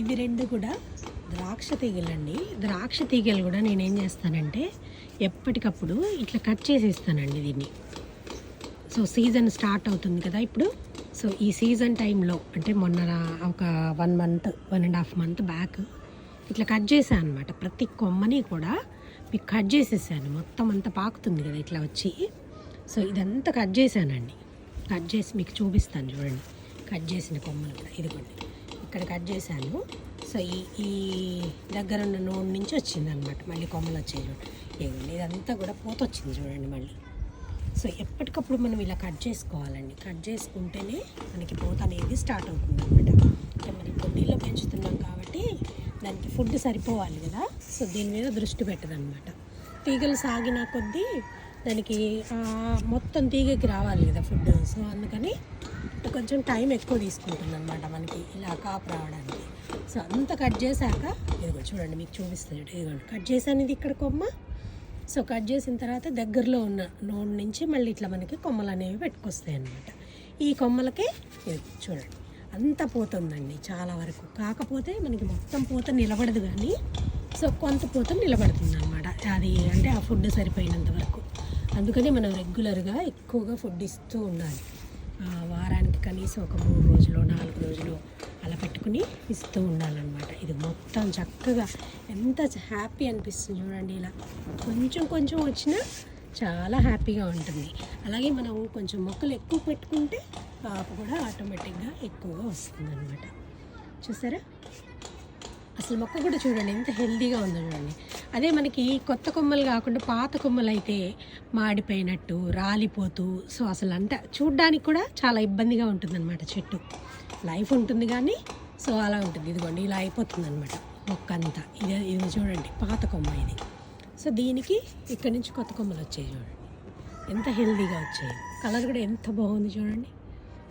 ఇవి రెండు కూడా ద్రాక్ష తీగలండి. ద్రాక్ష తీగలు కూడా నేనేం చేస్తానంటే ఎప్పటికప్పుడు ఇట్లా కట్ చేసేస్తానండి దీన్ని. సో సీజన్ స్టార్ట్ అవుతుంది కదా ఇప్పుడు. సో ఈ సీజన్ టైంలో అంటే మొన్న ఒక one month one and half month back ఇట్లా కట్ చేశాను అనమాట ప్రతి కొమ్మని కూడా మీకు కట్ చేసేసాను. మొత్తం అంతా పాకుతుంది కదా ఇట్లా వచ్చి. సో ఇదంతా కట్ చేశానండి. కట్ చేసి మీకు చూపిస్తాను చూడండి. కట్ చేసిన కొమ్మలు కూడా ఇదిగోండి. ఇక్కడ కట్ చేశాను. సో ఈ ఈ దగ్గర ఉన్న నూనె నుంచి వచ్చింది అనమాట మళ్ళీ కొమ్మలు వచ్చాయి చూడండి ఇదంతా కూడా పూత వచ్చింది చూడండి మళ్ళీ. సో ఎప్పటికప్పుడు మనం ఇలా కట్ చేసుకోవాలండి. కట్ చేసుకుంటేనే మనకి పూత అనేది స్టార్ట్ అవుతుంది అనమాట మనం పొట్టిలో పెంచుతున్నాం కాబట్టి దానికి ఫుడ్ సరిపోవాలి కదా. సో దీని మీద దృష్టి పెట్టదనమాట తీగలు సాగిన కొద్దీ దానికి మొత్తం తీగకి రావాలి కదా ఫుడ్. సో అందుకని కొంచెం టైం ఎక్కువ తీసుకుంటుంది అనమాట మనకి ఇలా కాపు రావడానికి. సో అంతా కట్ చేశాక ఇదిగో చూడండి మీకు చూపిస్తాను ఇదిగోండి కట్ చేశాను ఇది ఇక్కడ కొమ్మ. సో కట్ చేసిన తర్వాత దగ్గరలో ఉన్న నోడ్ నుంచి మళ్ళీ ఇట్లా మనకి కొమ్మలు అనేవి పెట్టుకొస్తాయి అన్నమాట ఈ కొమ్మలకే చూడండి అంత పోతుందండి చాలా వరకు. కాకపోతే మనకి మొత్తం పూత నిలబడదు కానీ సో కొంత పూత నిలబడుతుంది అనమాట అది అంటే ఆ ఫుడ్ సరిపోయినంత వరకు. అందుకని మనం రెగ్యులర్గా ఎక్కువగా ఫుడ్ ఇస్తూ ఉండాలి. వారానికి కనీసం ఒక మూడు రోజులు నాలుగు రోజులు అలా పెట్టుకుని ఇస్తూ ఉండాలన్నమాట. ఇది మొత్తం చక్కగా ఎంత హ్యాపీ అనిపిస్తుంది చూడండి ఇలా. కొంచెం కొంచెం వచ్చినా చాలా హ్యాపీగా ఉంటుంది. అలాగే మనం కొంచెం మొక్కలు ఎక్కువ పెట్టుకుంటే కాపు కూడా ఆటోమేటిక్గా ఎక్కువగా వస్తుంది అనమాట చూసారా? అసలు మొక్క కూడా చూడండి ఎంత హెల్దీగా ఉందో చూడండి. అదే మనకి కొత్త కొమ్మలు కాకుండా పాత కొమ్మలు అయితే మాడిపోయినట్టు రాలిపోతూ సో అసలు అంట చూడ్డానికి కూడా చాలా ఇబ్బందిగా ఉంటుందన్నమాట చెట్టు. లైఫ్ ఉంటుంది కానీ సో అలా ఉంటుంది. ఇదిగోండి ఇలా అయిపోతుంది అనమాట మొక్క అంతా ఇది ఇది చూడండి పాత కొమ్మ ఇది. సో దీనికి ఇక్కడి నుంచి కొత్త కొమ్మలు వచ్చాయి చూడండి. ఎంత హెల్దీగా వచ్చాయి. కలర్ కూడా ఎంత బాగుంది చూడండి.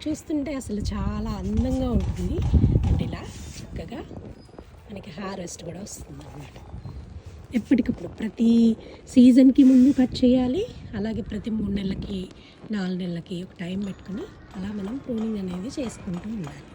చూస్తుంటే అసలు చాలా అందంగా ఉంటుంది. అంటే ఇలా చక్కగా మనకి హార్వెస్ట్ కూడా వస్తుంది అన్నమాట ఎప్పటికప్పుడు ప్రతి సీజన్కి ముందు కట్ చేయాలి. అలాగే ప్రతి మూడు నెలలకి నాలుగు నెలలకి ఒక టైం పెట్టుకుని అలా మనం ప్రూనింగ్ అనేది చేసుకుంటూ ఉండాలి.